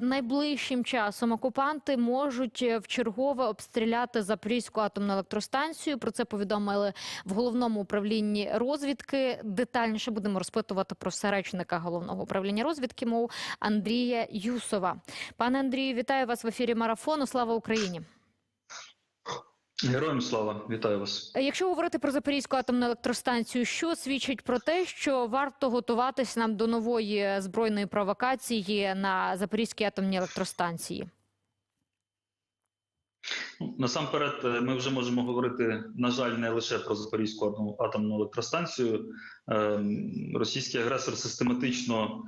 Найближчим часом окупанти можуть в вчергове обстріляти Запорізьку атомну електростанцію. Про це повідомили в головному управлінні розвідки. Детальніше будемо розпитувати про все речника головного управління розвідки Мов Андрія Юсова. Пане Андрію, вітаю вас в ефірі марафону. Слава Україні! Героям слава, вітаю вас. Якщо говорити про Запорізьку атомну електростанцію, що свідчить про те, що варто готуватись нам до нової збройної провокації на Запорізькій атомній електростанції? Ну, Насамперед, е, ми вже можемо говорити, на жаль, не лише про Запорізьку атомну- електростанцію. Ем, Російський агресор систематично ем,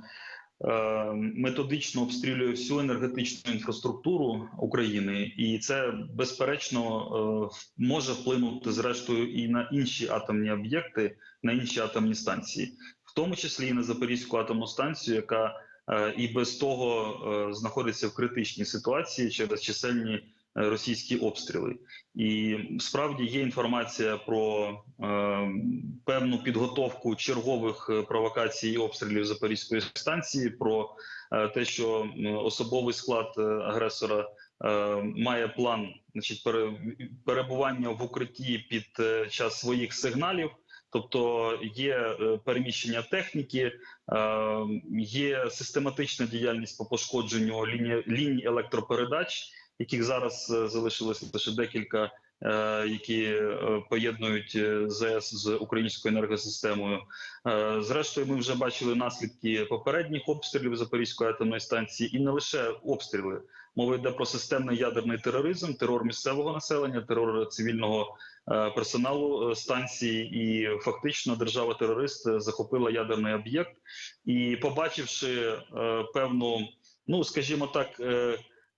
методично обстрілює всю енергетичну інфраструктуру України, і це безперечно е, може вплинути зрештою і на інші атомні об'єкти, на інші атомні станції, в тому числі і на Запорізьку атомну станцію, яка е, і без того е, знаходиться в критичній ситуації через чисельні е, російські обстріли. І справді є інформація про е, певну підготовку чергових е, провокацій і обстрілів Запорізької станції, про е, те, що особовий склад е, агресора е, має план значить, пере, перебування в укритті під е, час своїх сигналів. Тобто є е, переміщення техніки, е, є систематична діяльність по пошкодженню лінії, ліній електропередач, яких зараз е, залишилось лише декілька, е, які е, поєднують ЗС з українською енергосистемою. Зрештою, ми вже бачили наслідки попередніх обстрілів Запорізької атомної станції, і не лише обстріли. Мова йде про системний ядерний тероризм, терор місцевого населення, терор цивільного персоналу станції, і фактично держава-терорист захопила ядерний об'єкт. І побачивши певну, ну скажімо так.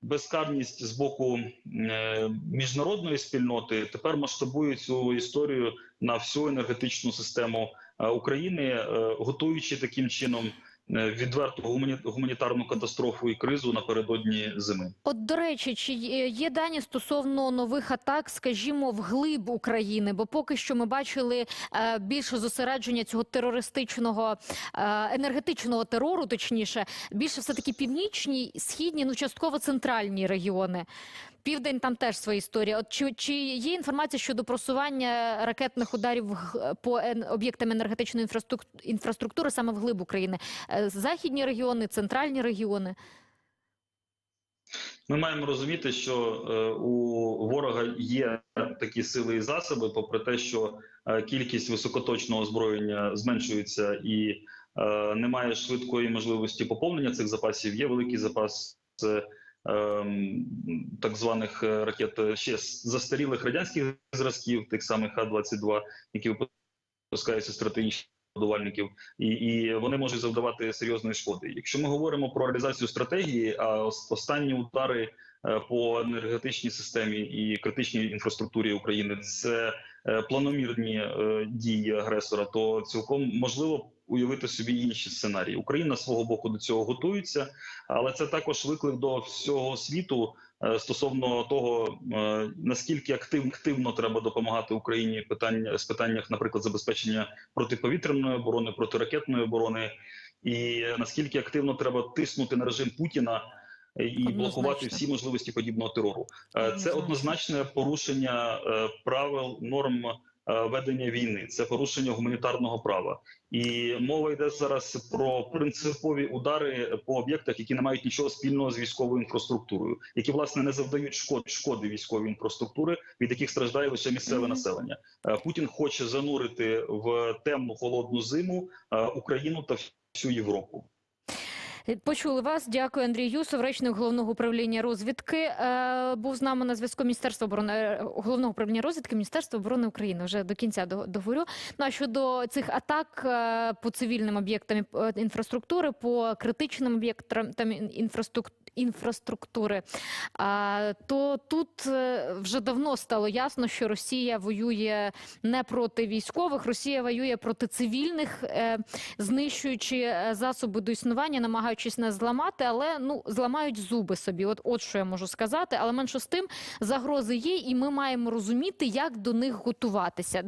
Безкарність з боку е, міжнародної спільноти тепер масштабує цю історію на всю енергетичну систему е, України, е, готуючи таким чином відверту гумані- гуманітарну катастрофу і кризу напередодні зими. От до речі, чи є дані стосовно нових атак, скажімо, вглиб України? Бо поки що ми бачили е, більше зосередження цього терористичного е, енергетичного терору, точніше, більше все таки північні, східні, ну частково центральні регіони. Південь там теж своя історія. От чи, чи є інформація щодо просування ракетних ударів по об'єктам енергетичної інфраструктури саме вглиб України? Е, Західні регіони, центральні регіони? Ми маємо розуміти, що е, у ворога є такі сили і засоби, попри те, що е, кількість високоточного озброєння зменшується і немає швидкої можливості поповнення цих запасів. Є великий запас так званих е, ракет е, ще застарілих радянських зразків, тих самих Х-22, які випускаються стратегічних будувальників, і, і вони можуть завдавати серйозної шкоди. Якщо ми говоримо про реалізацію стратегії, а останні удари е, по енергетичній системі і критичній інфраструктурі України це планомірні дії агресора, то цілком можливо уявити собі інші сценарії. Україна свого боку до цього готується, але це також виклик до всього світу. е, Стосовно того е, наскільки активно активно треба допомагати Україні питання з питаннях, наприклад, забезпечення протиповітряної оборони, протиракетної оборони, і наскільки активно треба тиснути на режим Путіна і Однозначно. блокувати всі можливості подібного терору. Е, Це однозначне порушення правил норм ведення війни, це порушення гуманітарного права. І мова йде зараз про принципові удари по об'єктах, які не мають нічого спільного з військовою інфраструктурою, які власне не завдають шкод шкоди військової інфраструктури, від яких страждає лише місцеве населення. Е, Путін хоче занурити в темну холодну зиму е, Україну та всю Європу. Почули вас. Дякую, Андрій Юсов, речник головного управління розвідки. Е, був з нами на зв'язку Міністерства оборони е, головного управління розвідки Міністерства оборони України. Вже до кінця до- договорю. Ну а щодо цих атак е, по цивільним об'єктам е, інфраструктури, по критичним об'єктам інфраструктури інфраструк- інфраструктури, а, то тут е, вже давно стало ясно, що Росія воює не проти військових, Росія воює проти цивільних, е, знищуючи е, засоби до існування, намагаючись не зламати, але ну зламають зуби собі. От, от що я можу сказати. Але менше з тим загрози є, і ми маємо розуміти, як до них готуватися.